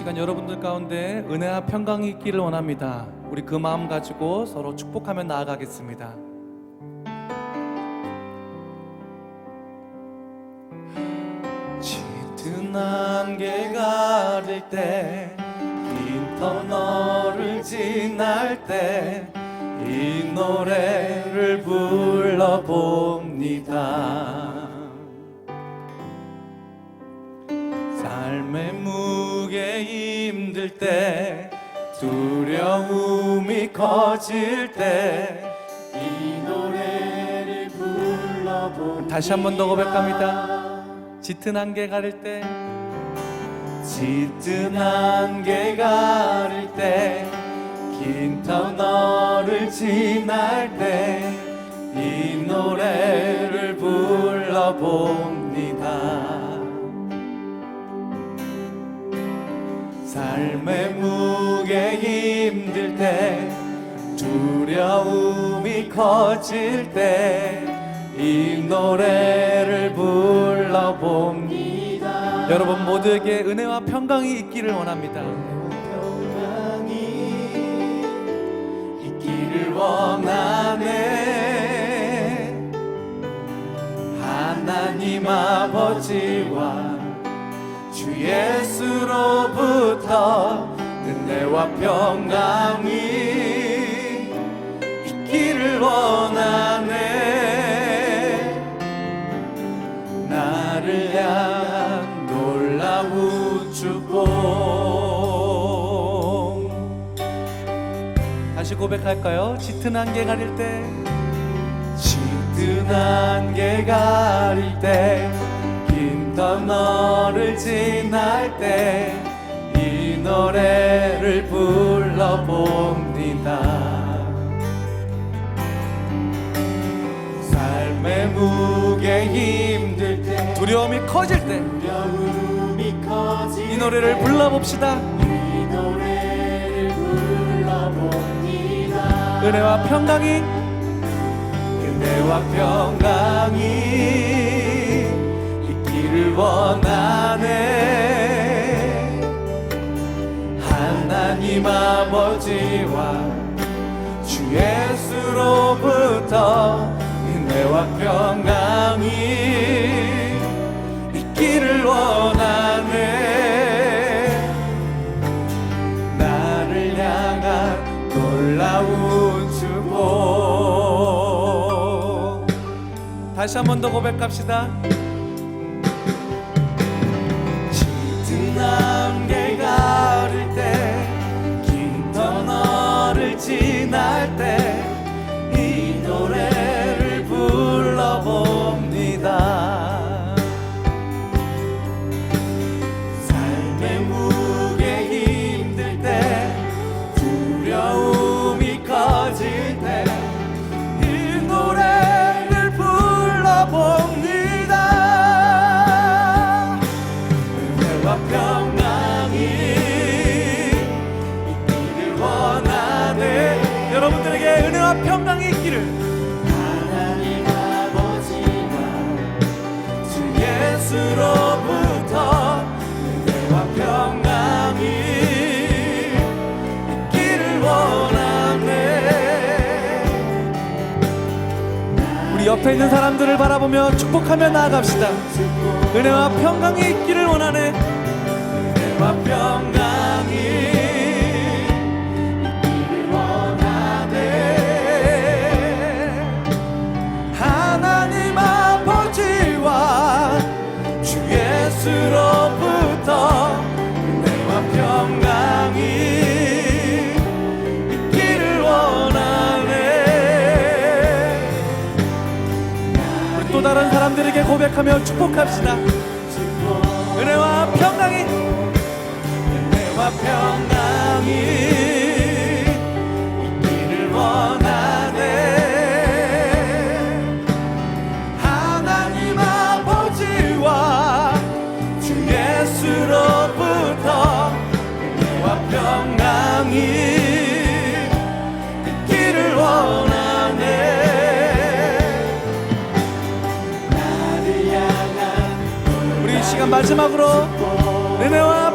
시간 여러분들 가운데 은혜와 평강이 있기를 원합니다. 우리 그 마음 가지고 서로 축복하며 나아가겠습니다. 짙은 안개 가릴 때, 긴 터널을 지날 때, 이 노래를 불러봅니다. 힘들 때 두려움이 커질 때 이 노래를 불러보 다시 한 번 더 고백합니다. 짙은 안개 가릴 때 짙은 안개 가릴 때긴 터널을 지날 때 이 노래를 불러봅 삶의 무게 힘들 때 두려움이 커질 때 이 노래를 불러봅니다. 여러분 모두에게 은혜와 평강이 있기를 원합니다. 평강이 있기를 원하네. 하나님 아버지와 주 예수로부터 은혜와 평강이 있기를 원하네 나를 향한 놀라운 축복 다시 고백할까요? 짙은 안개 가릴 때 짙은 안개 가릴 때 긴 터널을 지날 때 이 노래를 불러봅니다. 삶의 무게 힘들 때 두려움이 커질 때 두려움이 커질 이 노래를 불러봅시다. 이 노래를 불러봅니다. 은혜와 평강이 은혜와 평강이 원하네. 하나님 아버지와 주 예수로부터 은혜와 평강이 있기를 원하네. 나를 향한 놀라운 축복. 다시 한 번 더 고백합시다 날 여러분들에게 은혜와 평강이 있기를 하나님 아버지와 주 예수로부터 은혜와 평강이 있기를 원하네. 우리 옆에 있는 사람들을 바라보며 축복하며 나아갑시다. 은혜와 평강이 있기를 원하네. 은혜와 평강 사람들에게 고백하며 축복합시다. 은혜와 평강이 은혜와 평강이 마지막으로 은혜와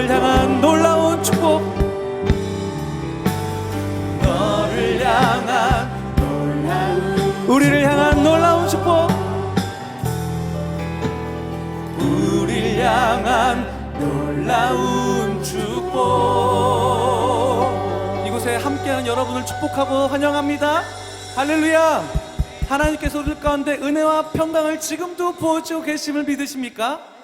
너를 향한 놀라운 축복. 너를 향한 놀라운 우리를 향한 놀라운 축복. 우리를 향한 놀라운 축복. 이곳에 함께하는 여러분을 축복하고 환영합니다. 할렐루야. 하나님께서 우리 가운데 은혜와 평강을 지금도 부어주고 계심을 믿으십니까?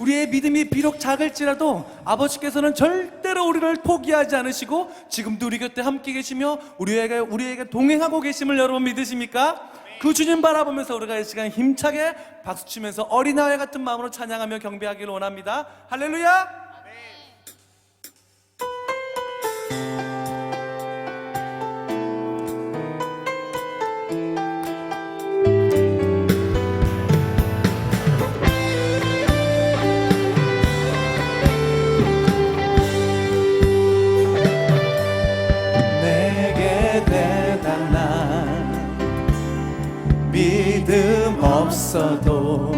우리의 믿음이 비록 작을지라도 아버지께서는 절대로 우리를 포기하지 않으시고 지금도 우리 곁에 함께 계시며 우리에게 우리에게 동행하고 계심을 여러분 믿으십니까? 그 주님 바라보면서 우리가 이 시간 힘차게 박수치면서 어린아이 같은 마음으로 찬양하며 경배하기를 원합니다. 할렐루야! 없어도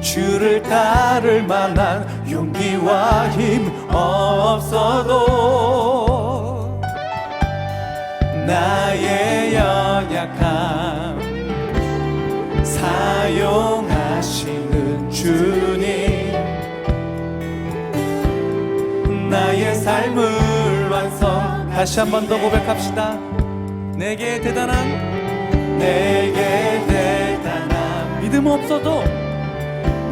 주를 따를 만한 용기와 힘 없어도 나의 연약함 사용하시는 주님. 나의 삶을 완성 다시 한 번 더 고백합시다. 내게 대단한 내게 대단한 믿음 없어도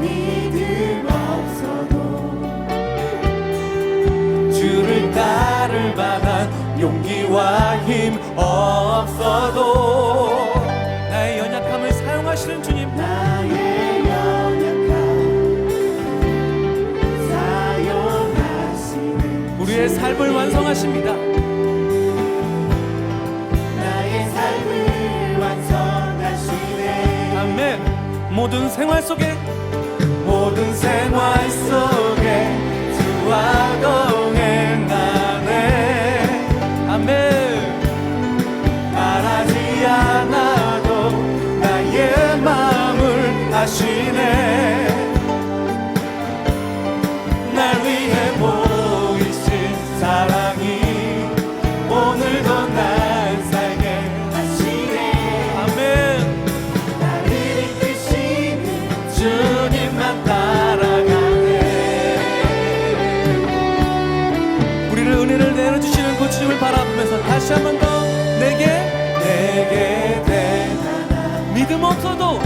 믿음 없어도 주를 따를 만한 용기와 힘 없어도 나의 연약함을 사용하시는 주님. 나의 연약함 사용하시는 우리의 삶을 완성하십니다 모든 생활 속에 모든 생활 속에 주와 동 내게 대단한 믿음 없어도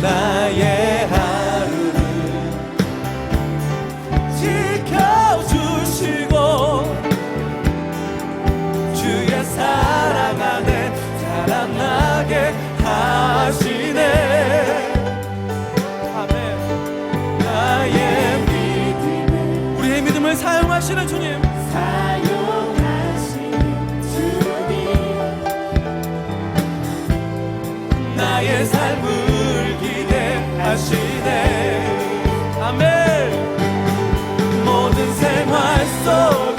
나의 나의 삶을 기대하시네. 아멘. 모든 생활 속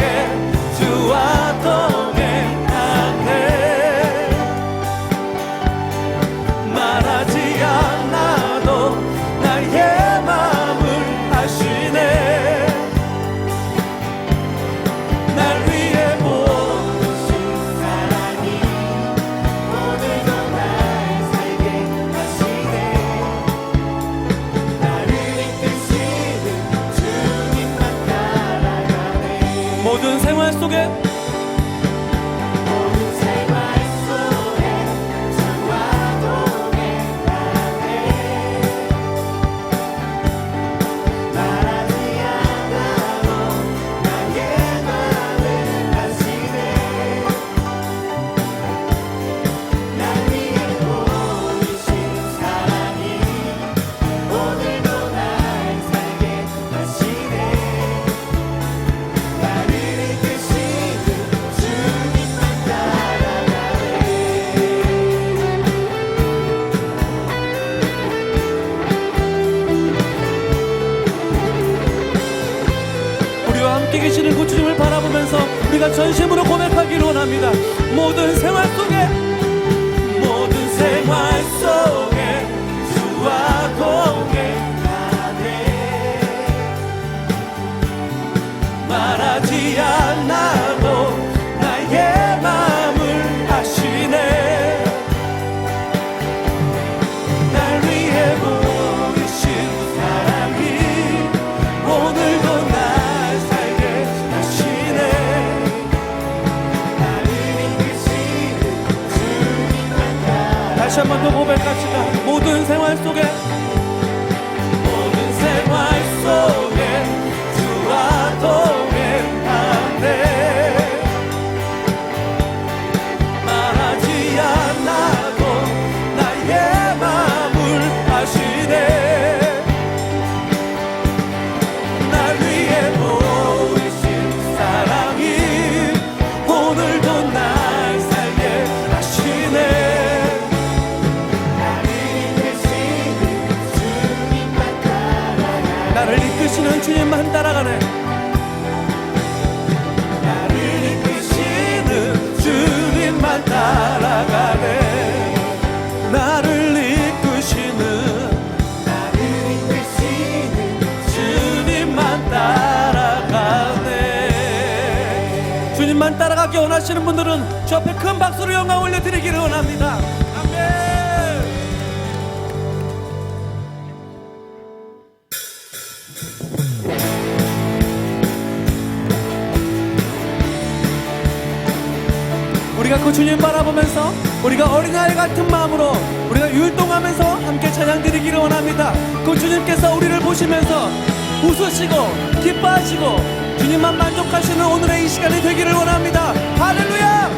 모든 생활 따라가기 원하시는 분들은 저 앞에 큰 박수로 영광 올려드리기를 원합니다 우리가 그 주님 바라보면서 우리가 어린아이 같은 마음으로 우리가 율동하면서 함께 찬양 드리기를 원합니다. 그 주님께서 우리를 보시면서 웃으시고 기뻐하시고 주님만 만족하시는 오늘의 이 시간이 되기를 원합니다. 할렐루야!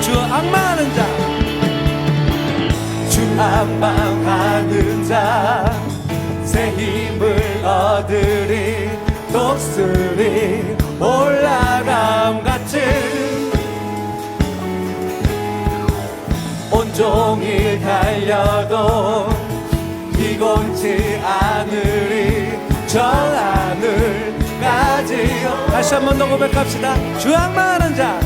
주 악망하는 자, 주 악망하는 자, 새 힘을 얻으리 독수리 올라감 같이 온종일 달려도 피곤치 않으리 저 하늘까지 다시 한 번 더 고백합시다. 주 악망하는 자.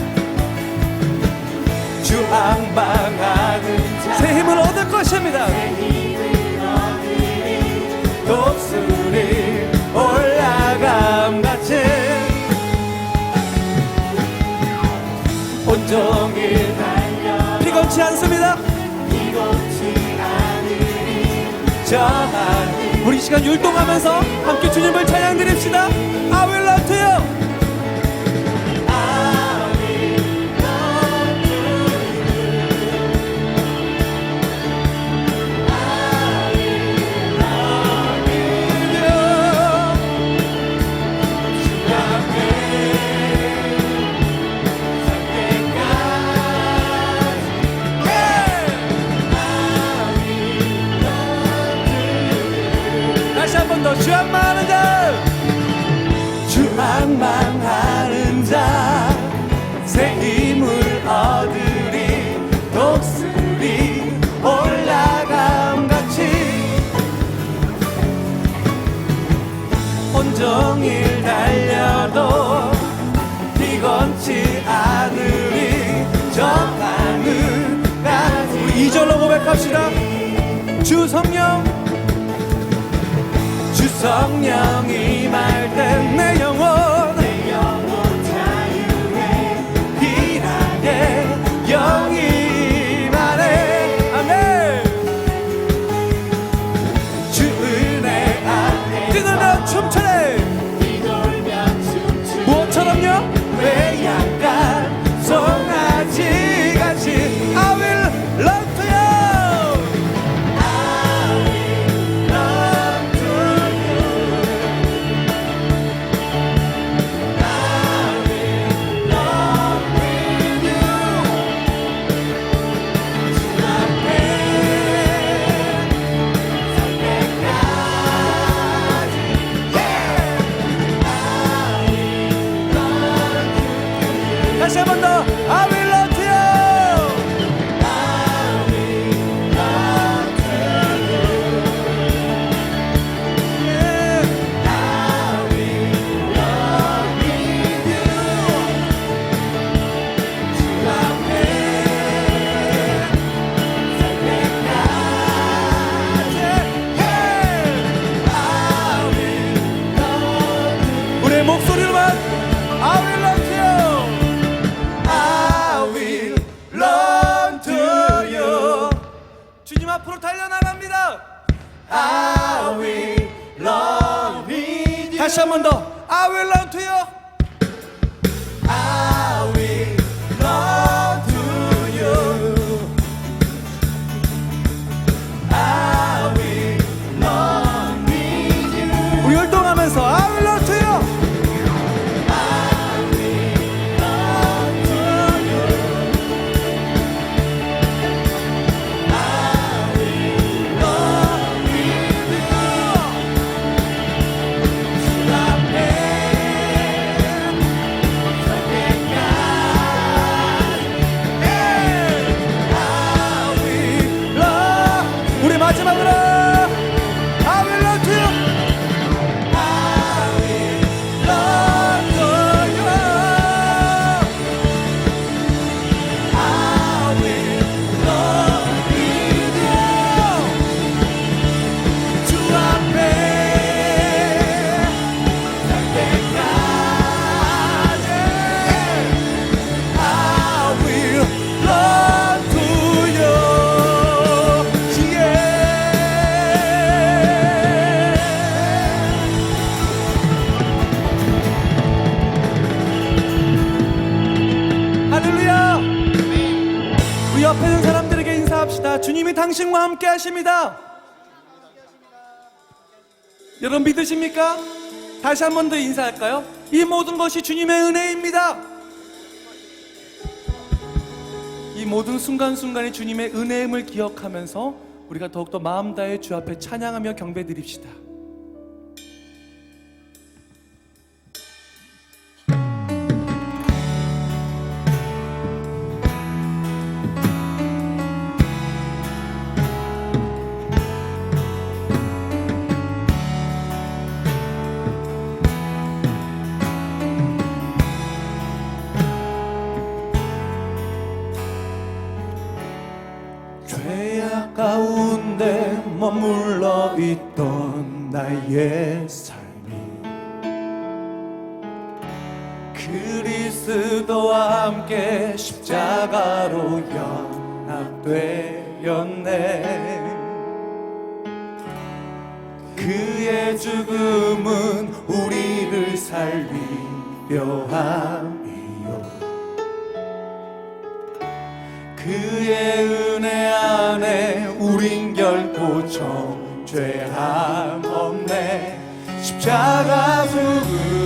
주 악망하는 자. 새 힘을 얻을 것입니다. 독수리 올라감 같이. 온종일 달려 피곤치 않습니다. 이곳이 하늘이 저 하늘 우리 이 시간 율동하면서 함께 주님을 찬양 드립시다 주님이 당신과 함께 하십니다. 여러분 믿으십니까? 다시 한 번 더 인사할까요? 이 모든 것이 주님의 은혜입니다. 이 모든 순간순간이 주님의 은혜임을 기억하면서 우리가 더욱더 마음 다해 주 앞에 찬양하며 경배 드립시다. 머물러 있던 나의 삶이 그리스도와 함께 십자가로 연합되었네. 그의 죽음은 우리를 살리려 함 그의 은혜 안에 우린 결코 정죄함 없네. 십자가 죽음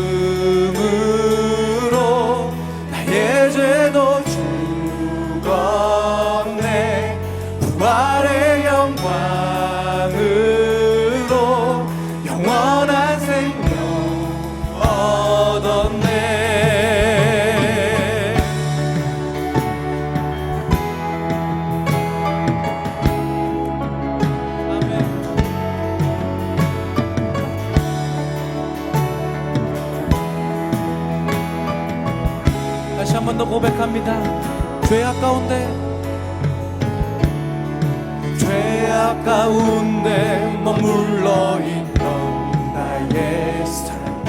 한 번 더 고백합니다. 죄악 가운데 죄악 가운데 머물러 있던 나의 삶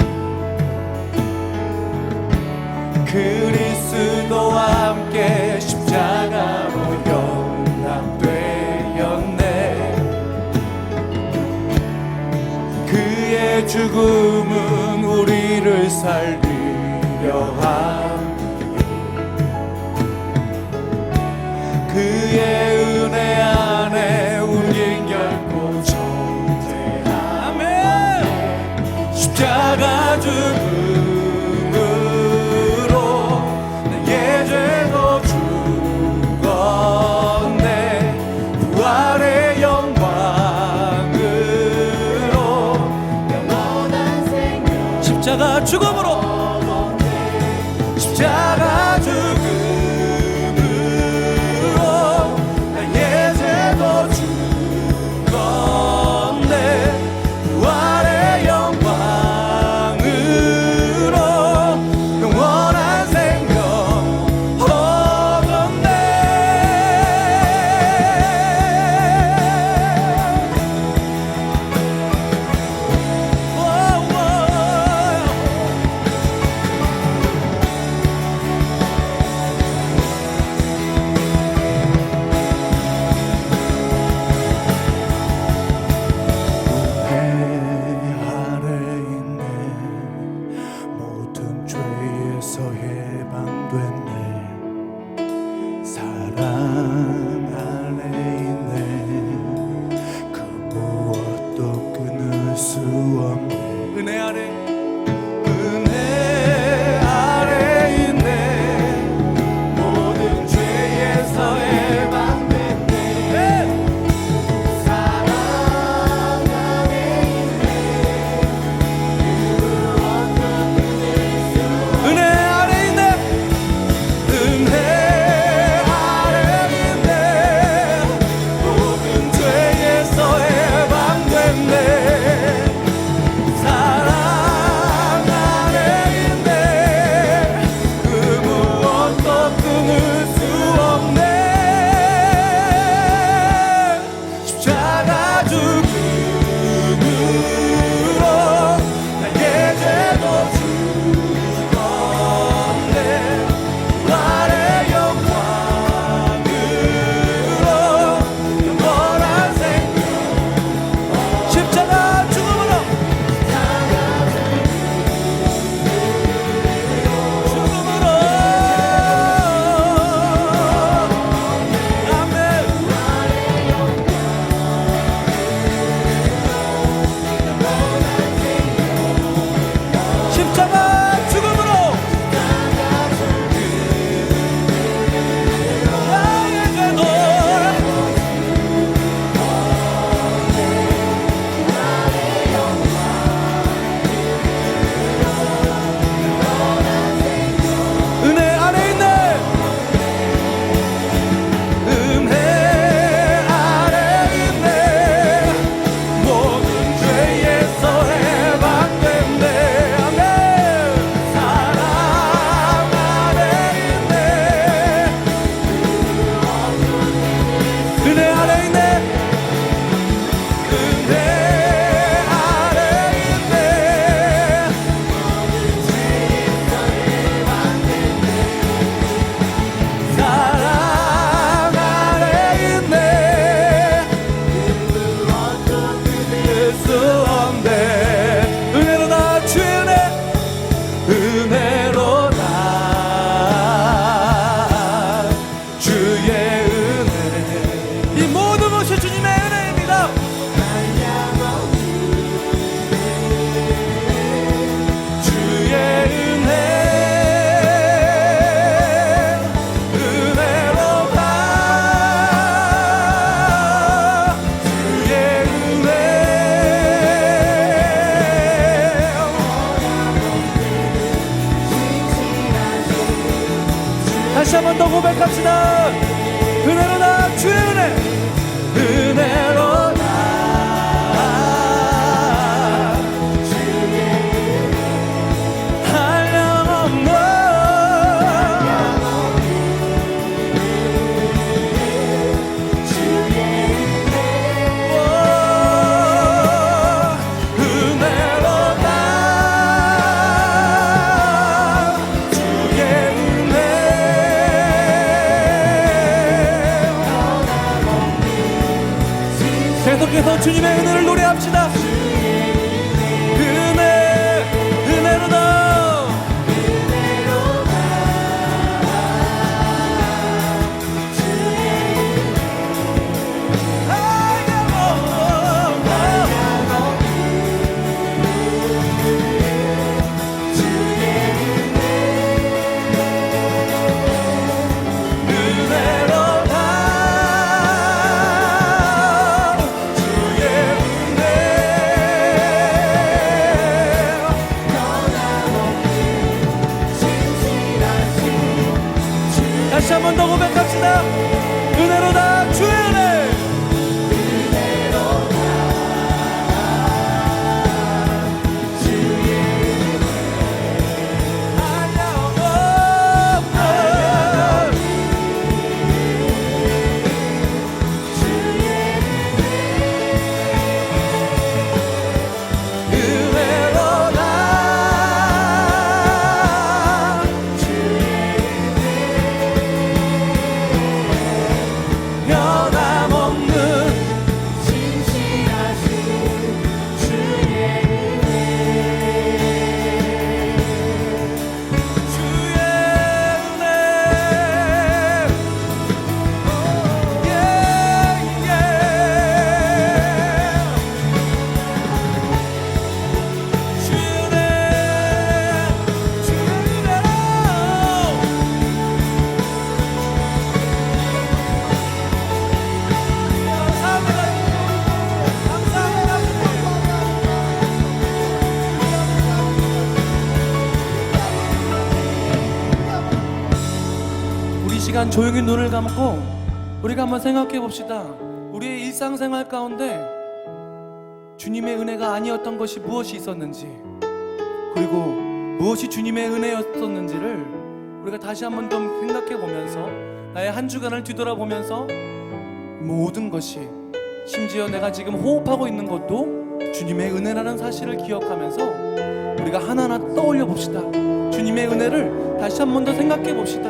그리스도와 함께 십자가로 연합되었네 그의 죽음은 우리를 살리 십자가 죽음으로 parar. 고백합시다. 은혜로다 주의 은혜 주님의 은혜를 노래 조용히 눈을 감고 우리가 한번 생각해 봅시다. 우리의 일상생활 가운데 주님의 은혜가 아니었던 것이 무엇이 있었는지 그리고 무엇이 주님의 은혜였었는지를 우리가 다시 한번 좀 생각해 보면서 나의 한 주간을 뒤돌아보면서 모든 것이 심지어 내가 지금 호흡하고 있는 것도 주님의 은혜라는 사실을 기억하면서 우리가 하나하나 떠올려 봅시다. 주님의 은혜를 다시 한 번 더 생각해 봅시다.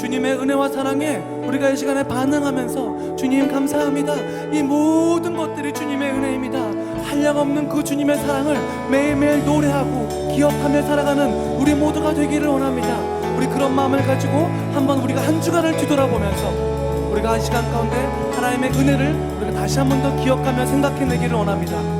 주님의 은혜와 사랑에 우리가 이 시간에 반응하면서 주님 감사합니다. 이 모든 것들이 주님의 은혜입니다. 한량없는 그 주님의 사랑을 매일매일 노래하고 기억하며 살아가는 우리 모두가 되기를 원합니다. 우리 그런 마음을 가지고 한번 우리가 한 주간을 뒤돌아보면서 우리가 한 시간 가운데 하나님의 은혜를 우리가 다시 한 번 더 기억하며 생각해내기를 원합니다.